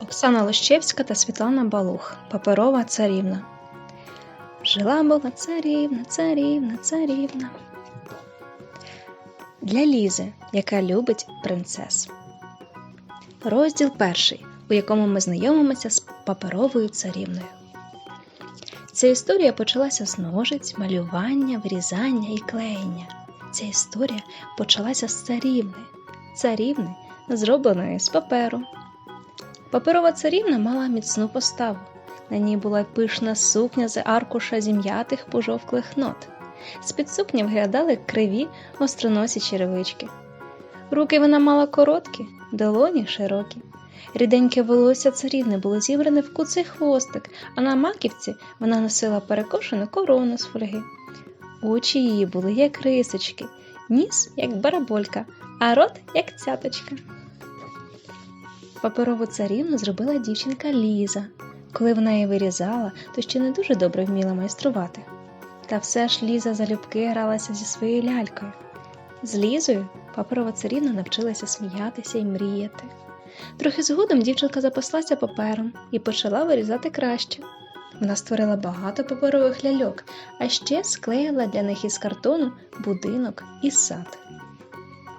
Оксана Лощевська та Світлана Балух. Паперова царівна. Жила була царівна, царівна, царівна. Для Лізи, яка любить принцес. Розділ перший, у якому ми знайомимося з паперовою царівною. Ця історія почалася з ножиць, малювання, вирізання і клеєння. Ця історія почалася з царівни. Царівни, зробленої з паперу. Паперова царівна мала міцну поставу. На ній була пишна сукня з аркуша зім'ятих пожовклих нот. З-під сукні виглядали криві остроносі черевички. Руки вона мала короткі, долоні широкі. Ріденьке волосся царівни було зібране в куций хвостик, а на маківці вона носила перекошену корону з фольги. Очі її були як рисочки, ніс як бараболька, а рот як цяточка. Паперову царівну зробила дівчинка Ліза. Коли вона її вирізала, то ще не дуже добре вміла майструвати. Та все ж Ліза залюбки гралася зі своєю лялькою. З Лізою паперова царівна навчилася сміятися і мріяти. Трохи згодом дівчинка запаслася папером і почала вирізати краще. Вона створила багато паперових ляльок, а ще склеїла для них із картону будинок і сад.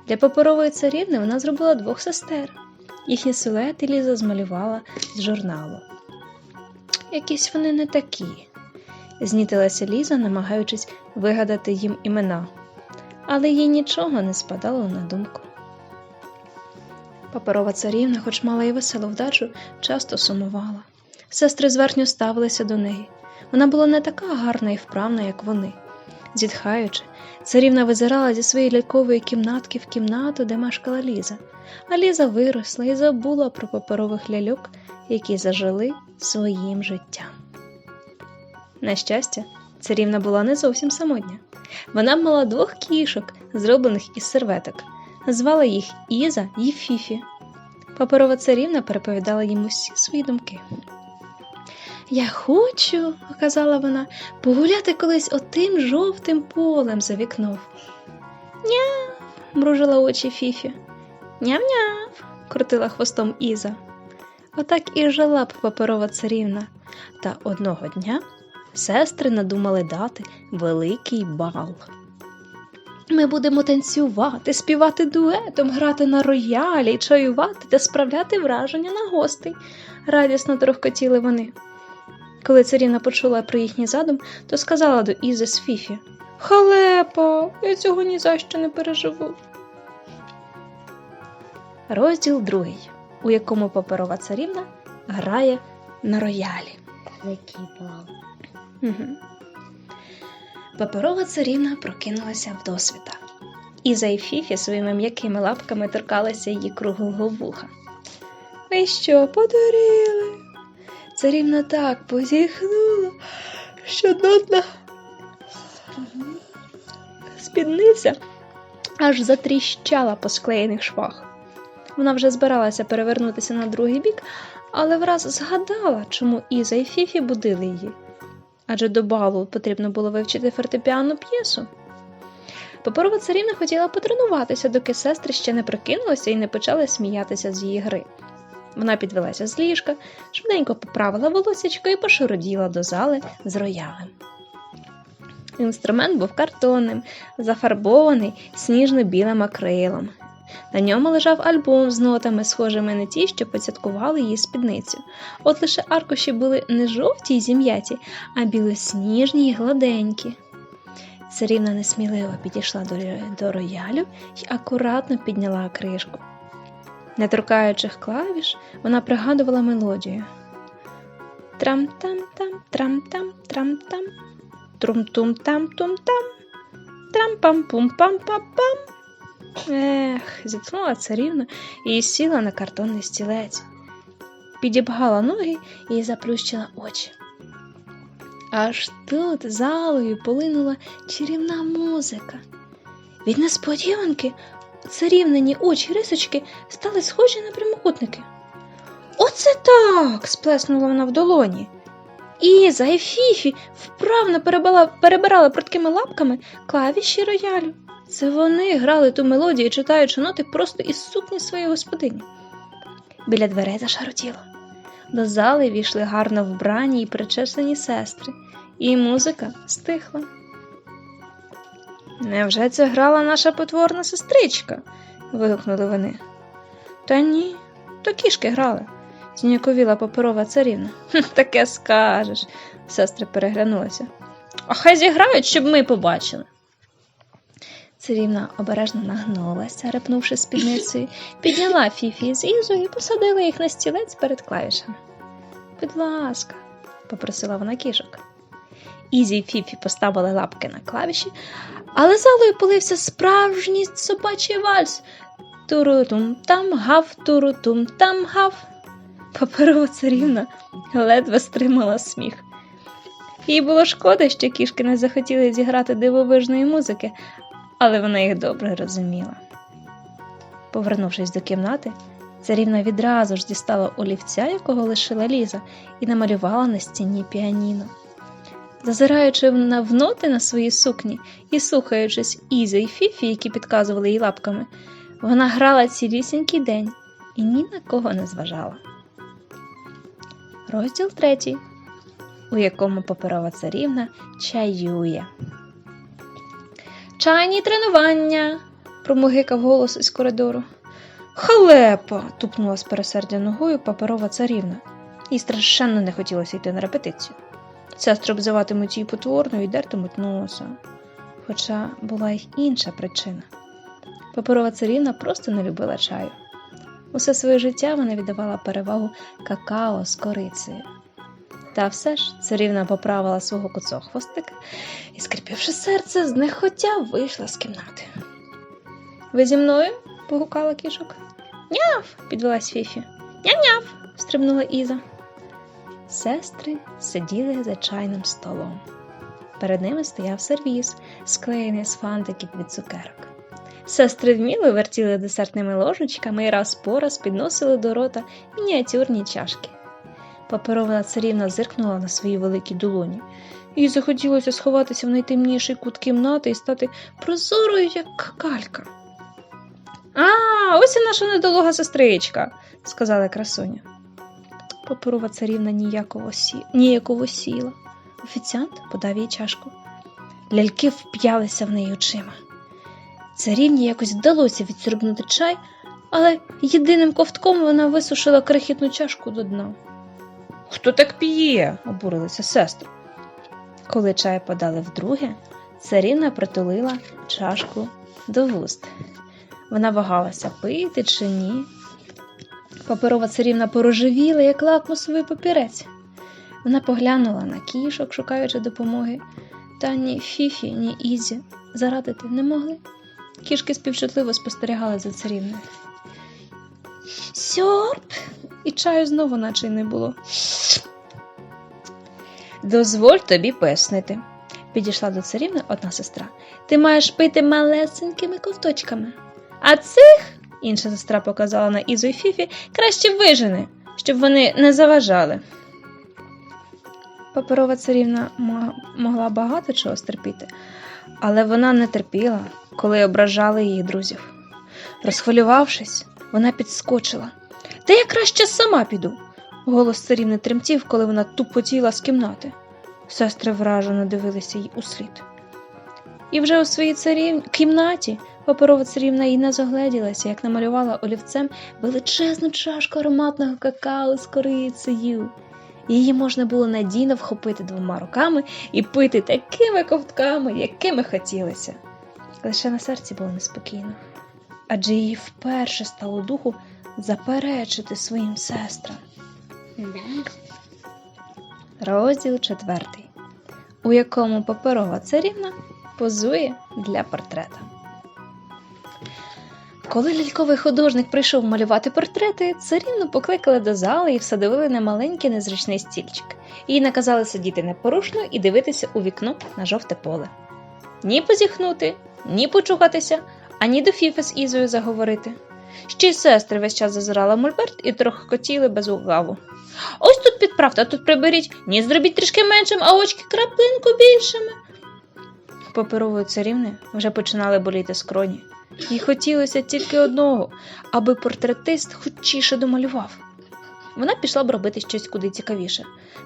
Для паперової царівни вона зробила двох сестер. Їхні силуети Ліза змалювала з журналу. Якісь вони не такі, знітилася Ліза, намагаючись вигадати їм імена, але їй нічого не спадало на думку. Паперова царівна, хоч мала і веселу вдачу, часто сумувала. Сестри зверхньо ставилися до неї. Вона була не така гарна і вправна, як вони. Зітхаючи, царівна визирала зі своєї лялькової кімнатки в кімнату, де мешкала Ліза, а Ліза виросла і забула про паперових ляльок, які зажили своїм життям. На щастя, царівна була не зовсім самотня. Вона мала двох кішок, зроблених із серветок. Звала їх Іза і Фіфі. Паперова царівна переповідала їм усі свої думки. Я хочу, казала вона, погуляти колись отим жовтим полем за вікном. Няв, мружила очі Фіфі. Няв-няв, крутила хвостом Іза. Отак і жила б паперова царівна. Та одного дня сестри надумали дати великий бал. Ми будемо танцювати, співати дуетом, грати на роялі, чаювати та справляти враження на гостей, радісно трохкотіли вони. Коли царівна почула про їхній задум, то сказала до Ізи з Фіфі Халепа, я цього ні за що не переживу. Розділ другий, у якому паперова царівна грає на роялі. Угу. Паперова царівна прокинулася вдосвіта. Іза і Фіфі своїми м'якими лапками торкалися її круглого вуха. Ви що, подуріли? Царівна так позіхнула, що додна спідниця аж затріщала по склеєних швах. Вона вже збиралася перевернутися на другий бік, але враз згадала, чому Іза і Фіфі будили її. Адже до балу потрібно було вивчити фортепіанну п'єсу. Паперова царівна хотіла потренуватися, доки сестри ще не прокинулися і не почали сміятися з її гри. Вона підвелася з ліжка, швиденько поправила волосячко і пошароділа до зали з роялем. Інструмент був картонним, зафарбований сніжно-білим акрилом. На ньому лежав альбом з нотами, схожими на ті, що поцяткували її спідницю. От лише аркуші були не жовті й зім'яті, а білосніжні й гладенькі. Царівна несміливо підійшла до, роялю й акуратно підняла кришку. Не торкаючи клавіш, вона пригадувала мелодію. Трам-там-там, трам-там, трам-там, трум-тум-там-тум-там, трам-пам-пум-пам-пам-пам. Ех, зітхнула царівна і сіла на картонний стілець. Підібгала ноги і заплющила очі. Аж тут залою полинула чарівна музика. Від несподіванки царівнині очі рисочки стали схожі на прямокутники. Оце так. сплеснула вона в долоні. Іза і Фіфі вправно перебирала, перебирали пруткими лапками клавіші роялю. Це вони грали ту мелодію, читаючи ноти просто із сукні своєї господині. Біля дверей зашаротіло. До зали війшли гарно вбрані і причесані сестри, і музика стихла. Невже це грала наша потворна сестричка? вигукнули вони. Та ні, то кішки грали, зніяковіла паперова царівна. Таке скажеш, сестри переглянулися. А хай зіграють, щоб ми побачили. Царівна обережно нагнулася, репнувши спідницею, підняла Фіфі з Ізу і посадила їх на стілець перед клавішами. Будь ласка, попросила вона кішок. Ізі і Фіфі поставили лапки на клавіші, але залою полився справжній собачий вальс. Турутум там гав, турутум там гав. Паперова царівна ледве стримала сміх. Їй було шкода, що кішки не захотіли зіграти дивовижної музики, але вона їх добре розуміла. Повернувшись до кімнати, царівна відразу ж дістала олівця, якого лишила Ліза, і намалювала на стіні піаніно. Зазираючи в ноти на своїй сукні і слухаючись Ізі і Фіфі, які підказували їй лапками, вона грала цілісінький день і ні на кого не зважала. Розділ третій, у якому паперова царівна чаює. Чайні тренування. промугикав голос із коридору. Халепа. тупнула з пересердя ногою паперова царівна, їй страшенно не хотілося йти на репетицію. Сестри обзиватимуть її потворною і дертимуть носа. Хоча була й інша причина. Паперова царівна просто не любила чаю. Усе своє життя вона віддавала перевагу какао з корицею. Та все ж царівна поправила свого коцохвостика і, скріпивши серце, знехотя вийшла з кімнати. Ви зі мною? погукала кішок. Няв. підвелась Фіфі. Няв-няв. стрибнула Іза. Сестри сиділи за чайним столом. Перед ними стояв сервіз, склеєний з фантиків від цукерок. Сестри вміло вертіли десертними ложечками і раз по раз підносили до рота мініатюрні чашки. Паперова царівна зиркнула на свої великі долоні. Їй захотілося сховатися в найтемніший кут кімнати і стати прозорою, як калька. А, ось і наша недолуга сестричка, сказала красуня. Паперова царівна ніяково, сі... ніяково сіла. Офіціант подав їй чашку. Ляльки вп'ялися в неї очима. Царівні якось вдалося відсорбнути чай, але єдиним ковтком вона висушила крихітну чашку до дна. Хто так п'є? обурилися сестри. Коли чай подали вдруге, царівна притулила чашку до вуст. Вона вагалася пити чи ні. Паперова царівна порожевіла, як лакмусовий папірець. Вона поглянула на кішок, шукаючи допомоги, та ні Фіфі, ні Ізі зарадити не могли. Кішки співчутливо спостерігали за царівною. Сьорб! І чаю знову наче й не було. Дозволь тобі пояснити, підійшла до царівни одна сестра. Ти маєш пити малесенькими ковточками. А цих, інша сестра показала на Ізу і Фіфі, краще вижени, щоб вони не заважали. Паперова царівна могла багато чого стерпіти, але вона не терпіла, коли ображали її друзів. Розхвилювавшись, вона підскочила. Та я краще сама піду. Голос царівни тремтів, коли вона тупотіла з кімнати. Сестри вражено дивилися їй услід. І вже у своїй царів... кімнаті паперова царівна і не загледілася, як намалювала олівцем величезну чашку ароматного какао з корицею. Її можна було надійно вхопити двома руками і пити такими ковтками, якими хотілося. Лише на серці було неспокійно, адже їй вперше стало духу заперечити своїм сестрам. Розділ четвертий, у якому паперова царівна позує для портрета. Коли ляльковий художник прийшов малювати портрети, царівну покликали до зали і всадили на маленький незручний стільчик. Їй наказали сидіти непорушно і дивитися у вікно на жовте поле. Ні позіхнути, ні почухатися, ані до Фіфи з Ізою заговорити. Ще й сестри весь час зазирала в мольберт і трохи хотіли без угаву. Ось тут підправте, а тут приберіть, ні зробіть трішки меншим, а очки краплинку більшими. Паперової царівни вже починали боліти скроні. Їй хотілося тільки одного, аби портретист хочіше домалював. вона пішла б робити щось куди цікавіше.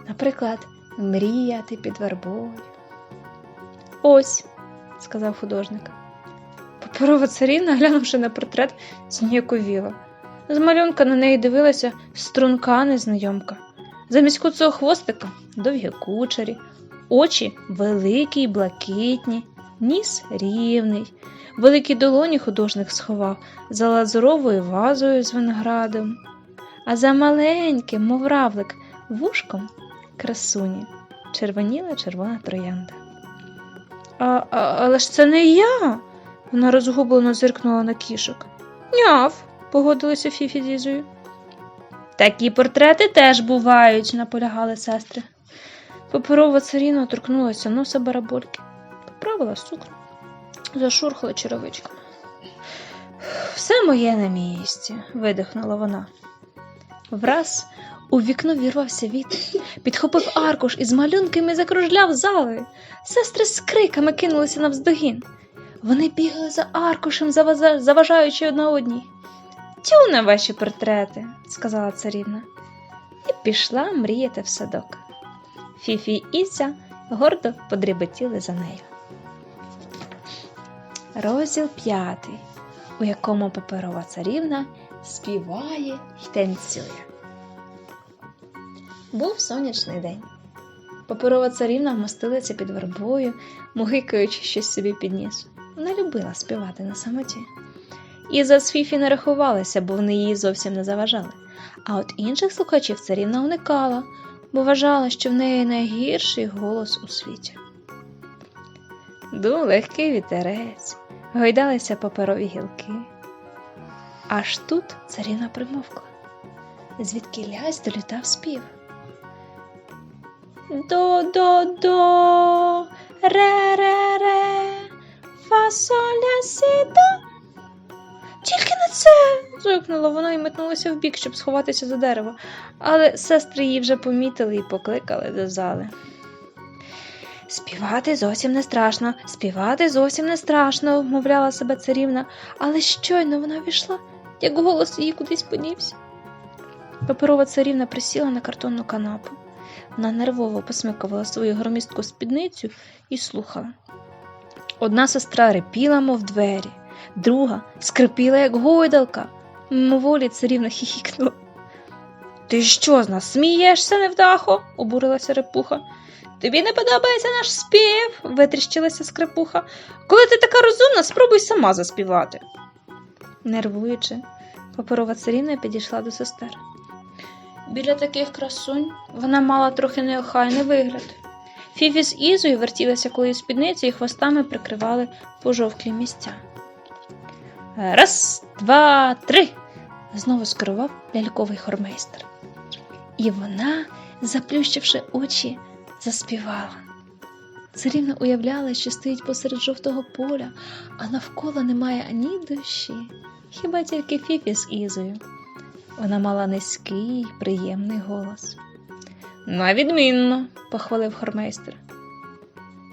Наприклад, мріяти під вербою. Ось, сказав художник. Паперова царівна, глянувши на портрет, зніяковіла. З малюнка на неї дивилася струнка незнайомка. Замість куцого хвостика довгі кучері, очі великі й блакитні, ніс рівний. Великі долоні художник сховав за лазуровою вазою з виноградом, а за маленьким, мов равлик, вушком красуні червоніла червона троянда. А, а, але ж це не я. Вона розгублено зиркнула на кішок. Няв, погодилися Фіфі з Такі портрети теж бувають, наполягали сестри. Паперова царіна торкнулася носа барабольки, поправила сукню, зашурхала черевичками. Все моє на місці, видихнула вона. Враз у вікно вірвався вітер, підхопив аркуш із малюнками і закружляв залою. Сестри з криками кинулися навздогін. Вони бігали за аркушем, заважаючи одна одній. Тю на ваші портрети, сказала царівна, і пішла мріяти в садок. Фіфі і Іся гордо подріботіли за нею. Розділ п'ятий, у якому паперова царівна співає й танцює. Був сонячний день. Паперова царівна вмостилася під вербою, мугикаючи щось собі під ніс. Вона любила співати на самоті. Іза з Фіфі не рахувалися, бо вони їй зовсім не заважали. А от інших слухачів царівна уникала, бо вважала, що в неї найгірший голос у світі. Дув легкий вітерець, гойдалися паперові гілки. Аж тут царівна примовкла, звідки лязь долітав спів. До-до-до, ре-ре-ре, фасоля сіда. Тільки не це. зойкнула вона і метнулася вбік, щоб сховатися за дерево, але сестри її вже помітили і покликали до зали. Співати зовсім не страшно, співати зовсім не страшно, вмовляла себе царівна, але щойно вона війшла, як голос її кудись подівся. Паперова царівна присіла на картонну канапу. Вона нервово посмикувала свою громістку спідницю і слухала. Одна сестра репіла, мов двері, друга скрипіла, як гойдалка. Мимоволі царівна хіхікнула. Ти що з нас смієшся, невдахо? обурилася репуха. Тобі не подобається наш спів, витріщилася скрипуха. Коли ти така розумна, спробуй сама заспівати. Нервуючи, паперова царівна підійшла до сестер. Біля таких красунь вона мала трохи неохайний вигляд. Фіфі з Ізою вертілися колись спідниці і хвостами прикривали пожовклі місця. Раз, два, три. знову скерував ляльковий хормейстер. І вона, заплющивши очі, заспівала. Царівна уявляла, що стоїть посеред жовтого поля, а навколо немає ані душі, хіба тільки Фіфі з Ізою. Вона мала низький, приємний голос. Навідмінно, похвалив хормейстер.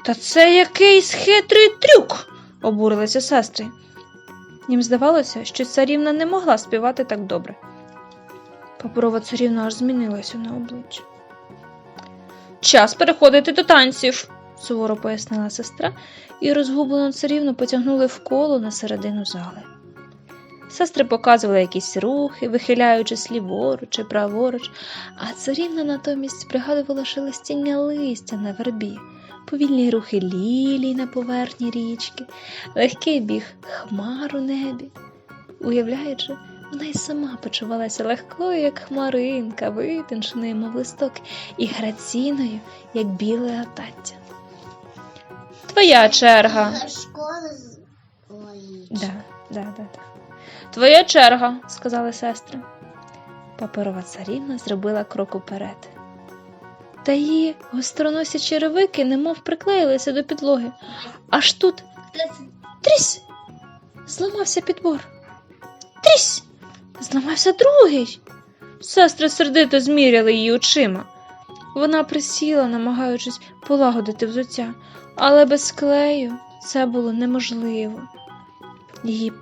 Та це якийсь хитрий трюк, обурилися сестри. Їм здавалося, що царівна не могла співати так добре. Паперова царівна аж змінилася на обличчі. Час переходити до танців, суворо пояснила сестра, і розгублену царівну потягнули в коло на середину зали. Сестри показували якісь рухи, вихиляючись ліворуч чи праворуч, а царівна натомість пригадувала шелестіння листя на вербі, повільні рухи лілій на поверхні річки, легкий біг хмар у небі. Уявляючи, вона й сама почувалася легкою, як хмаринка, витонченою, мов листок, і граційною, як біле латаття. Твоя черга. З Да, да, да, да. Твоя черга, сказали сестри. Паперова царівна зробила крок уперед. Та її гостроносі черевики немов приклеїлися до підлоги. Аж тут трісь! Зламався підбор. Трісь! Зламався другий. Сестри сердито зміряли її очима. Вона присіла, намагаючись полагодити взуття, але без клею це було неможливо. Її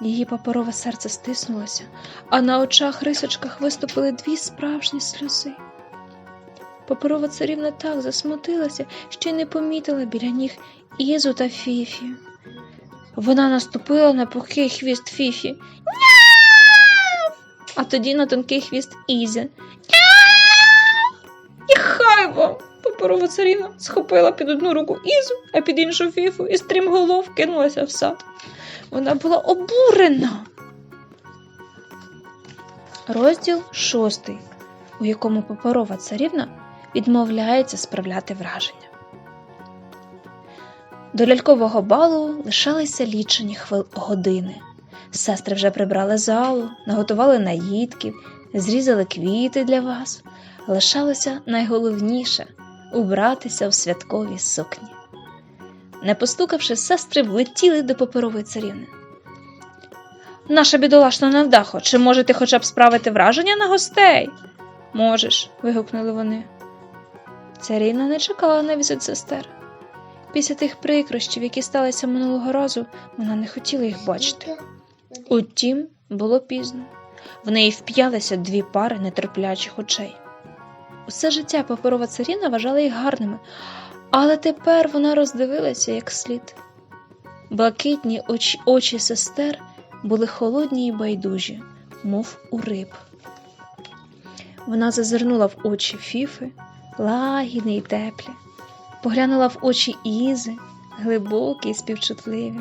Її паперове серце стиснулося, а на очах рисочках виступили дві справжні сльози. Паперова царівна так засмутилася, що й не помітила біля ніг Ізу та Фіфі. Вона наступила на пухкий хвіст Фіфі. А тоді на тонкий хвіст Ізі. І хай вам! Паперова царівна схопила під одну руку Ізу, а під іншу Фіфу і стрімголов кинулася в сад. Вона була обурена. Розділ шостий, у якому паперова царівна відмовляється справляти враження. До лялькового балу лишалися лічені хвил години. Сестри вже прибрали залу, наготували наїдків, зрізали квіти для вас. Лишалося найголовніше убратися в святкові сукні. Не постукавши, сестри влетіли до паперової царівни. Наша бідолашна невдахо, чи можете хоча б справити враження на гостей? Можеш, вигукнули вони. Царівна не чекала на візит сестер. Після тих прикрощів, які сталися минулого разу, вона не хотіла їх бачити. Утім, було пізно. В неї вп'ялися дві пари нетерплячих очей. Усе життя паперова царівна вважала їх гарними, але тепер вона роздивилася як слід. Блакитні очі, очі сестер були холодні й байдужі, мов у риб. Вона зазирнула в очі Фіфи, лагідні й теплі, поглянула в очі Ізи, глибокі й співчутливі.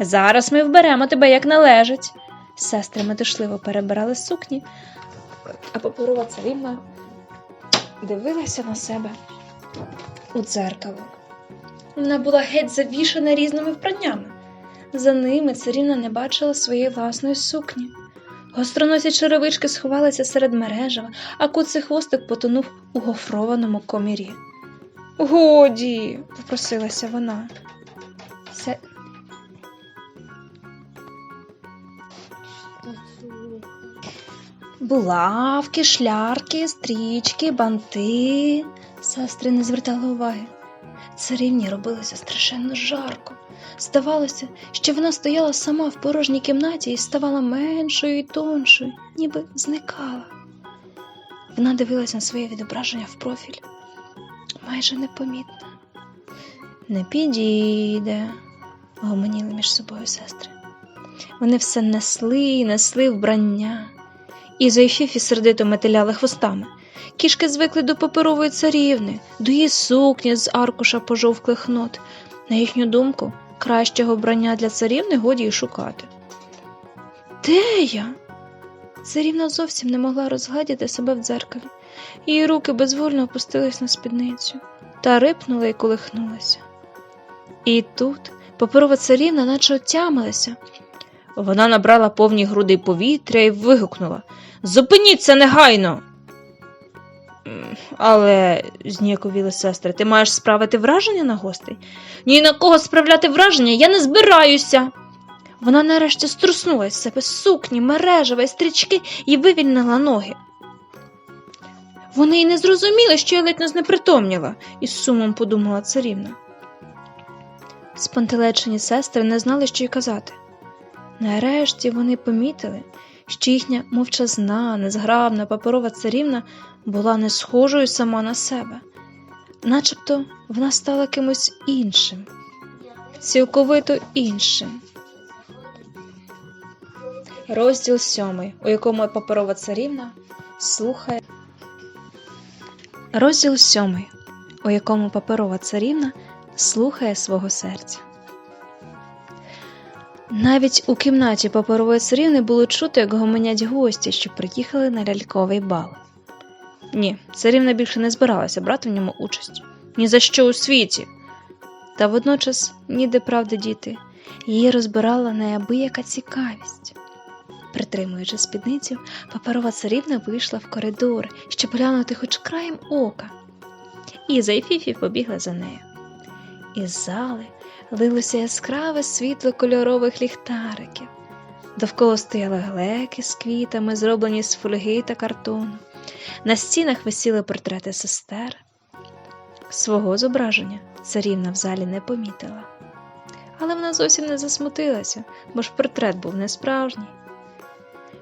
Зараз ми вберемо тебе як належить. Сестри метушливо перебирали сукні, а паперова царівна дивилася на себе у дзеркало. Вона була геть завішана різними вбраннями. За ними царівна не бачила своєї власної сукні. Гостроносі черевички сховалися серед мережева, а куций хвостик потонув у гофрованому комірі. Годі, попросилася вона. Булавки, шлярки, стрічки, банти. Сестри не звертали уваги. Царівні робилося страшенно жарко. Здавалося, що вона стояла сама в порожній кімнаті і ставала меншою і тоншою, ніби зникала. Вона дивилась на своє відображення в профіль, майже непомітно. Не підійде, гомоніли між собою сестри. Вони все несли і несли вбрання. І Фіфі сердито метеляли хвостами. Кішки звикли до паперової царівни, до її сукні з аркуша пожовклих нот. На їхню думку, кращого вбрання для царівни годі й шукати. Де я? Царівна зовсім не могла розгледіти себе в дзеркалі. Її руки безвольно опустились на спідницю та рипнула і колихнулася. І тут паперова царівна наче отямилася. Вона набрала повні груди повітря і вигукнула Зупиніться негайно. Але, зніяковіли сестри, ти маєш справити враження на гостей? Ні на кого справляти враження я не збираюся. Вона нарешті струснула з себе сукні, мережева й стрічки і вивільнила ноги. Вони й не зрозуміли, що я ледь не знепритомніла, із сумом подумала царівна. Спантелечені сестри не знали, що й казати. Нарешті вони помітили, що їхня мовчазна, незграбна паперова царівна була не схожою сама на себе, начебто вона стала кимось іншим, цілковито іншим. Розділ сьомий, у якому паперова царівна слухає. Розділ сьомий, у якому паперова царівна слухає свого серця. Навіть у кімнаті паперової царівни було чути, як гомонять гості, що приїхали на ляльковий бал. Ні, царівна більше не збиралася брати в ньому участь. Ні за що у світі. Та водночас ніде правди діти, її розбирала неабияка цікавість. Притримуючи спідницю, паперова царівна вийшла в коридор, щоб глянути хоч краєм ока. Іза і Фіфі побігли за нею. Із зали лилося яскраве світло кольорових ліхтариків. Довкола стояли глеки з квітами, зроблені з фольги та картону. На стінах висіли портрети сестер. Свого зображення царівна в залі не помітила. але вона зовсім не засмутилася, бо ж портрет був не справжній.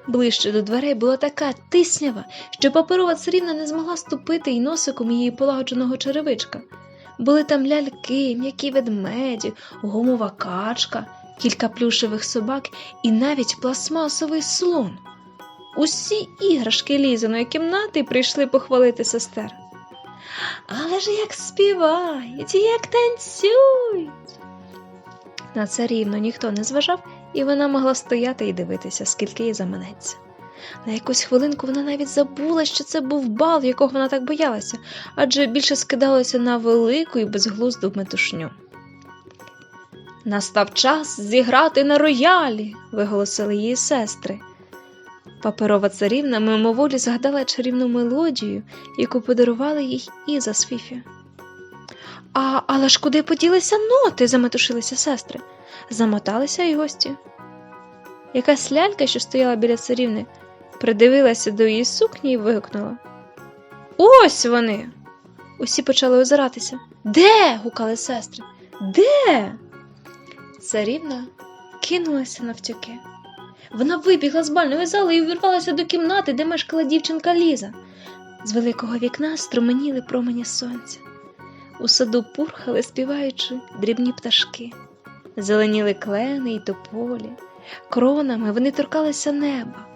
Ближче до дверей була така тиснява, що паперова царівна не змогла ступити й носиком її полагодженого черевичка. Були там ляльки, м'які ведмеді, гумова качка, кілька плюшевих собак і навіть пластмасовий слон. Усі іграшки лізаної кімнати прийшли похвалити сестер. Але ж як співають, як танцюють. На царівну ніхто не зважав, і вона могла стояти і дивитися, скільки їй заманеться. На якусь хвилинку вона навіть забула, що це був бал, якого вона так боялася, адже більше скидалося на велику і безглузду метушню. Настав час зіграти на роялі, виголосили її сестри. Паперова царівна мимоволі згадала чарівну мелодію, яку подарували їй Іза з Фіфі. А, але ж куди поділися ноти? заметушилися сестри. Замоталися й гості. Якась лялька, що стояла біля царівни, придивилася до її сукні і вигукнула. Ось вони. Усі почали озиратися. Де? гукали сестри. Де? Царівна кинулася навтюки. Вона вибігла з бальної зали і увірвалася до кімнати, де мешкала дівчинка Ліза. З великого вікна струменіли промені сонця. У саду пурхали, співаючи дрібні пташки, зеленіли клени й тополі, кронами вони торкалися неба,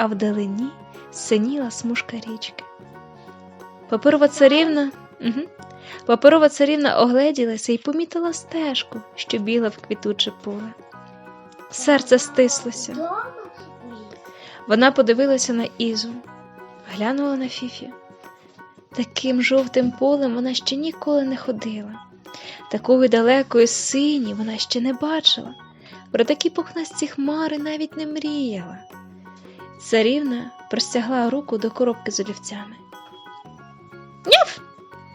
а вдалині синіла смужка річки. Паперова царівна, угу. Паперова царівна огледілася і помітила стежку, що біла в квітуче поле. Серце стислося. Вона подивилася на Ізу, глянула на Фіфі. Таким жовтим полем вона ще ніколи не ходила. Такої далекої сині вона ще не бачила. Про такі пухнасті хмари навіть не мріяла. Царівна простягла руку до коробки з олівцями. Няф!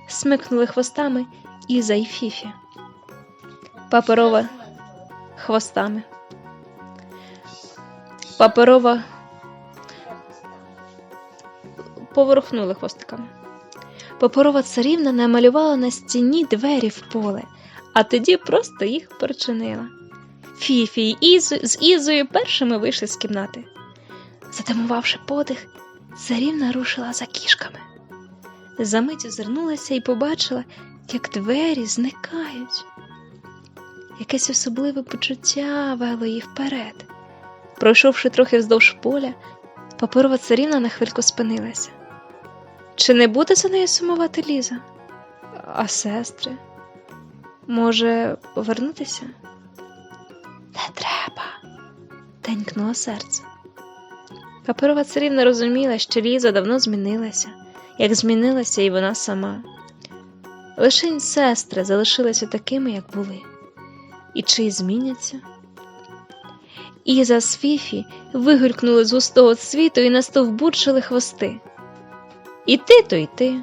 смикнули хвостами Іза і Фіфі. Паперова хвостами. Паперова поворухнули хвостиками. Паперова царівна намалювала на стіні двері в поле, а тоді просто їх причинила. Фіфі й Ізу з Ізою першими вийшли з кімнати. Затамувавши подих, царівна рушила за кішками. Замить озирнулася і побачила, як двері зникають. Якесь особливе почуття вело її вперед. Пройшовши трохи вздовж поля, паперова царівна на хвильку спинилася. Чи не буде за нею сумувати Ліза? А сестри? Може, повернутися? Не треба, тенькнуло серце. Паперова царівна розуміла, що Ліза давно змінилася, як змінилася і вона сама. Лишень сестри залишилися такими, як були. І чи зміняться? Іза з Фіфі вигулькнули з густого цвіту і настовбурчили хвости. Ти, то й ти.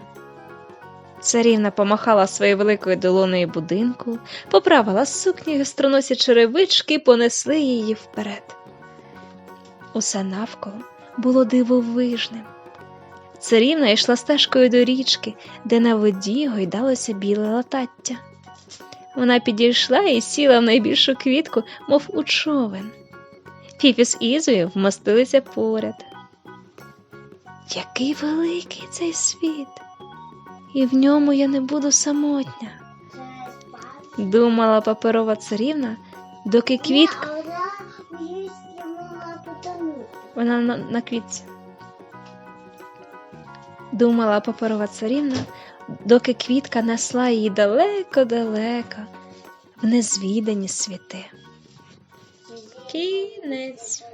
Царівна помахала своєю великою долоною будинку, поправила сукні гостроносі черевички, понесли її вперед. Усе навколо було дивовижним. Царівна йшла стежкою до річки, де на воді гойдалося біле латаття. Вона підійшла і сіла в найбільшу квітку, мов у човен. Фіфі з Ізою вмостилися поряд. Який великий цей світ, і в ньому я не буду самотня, думала паперова царівна, доки квітка. Вона на, на квітці. Думала паперова царівна, доки квітка несла її далеко-далеко в незвідані світи. Кінець.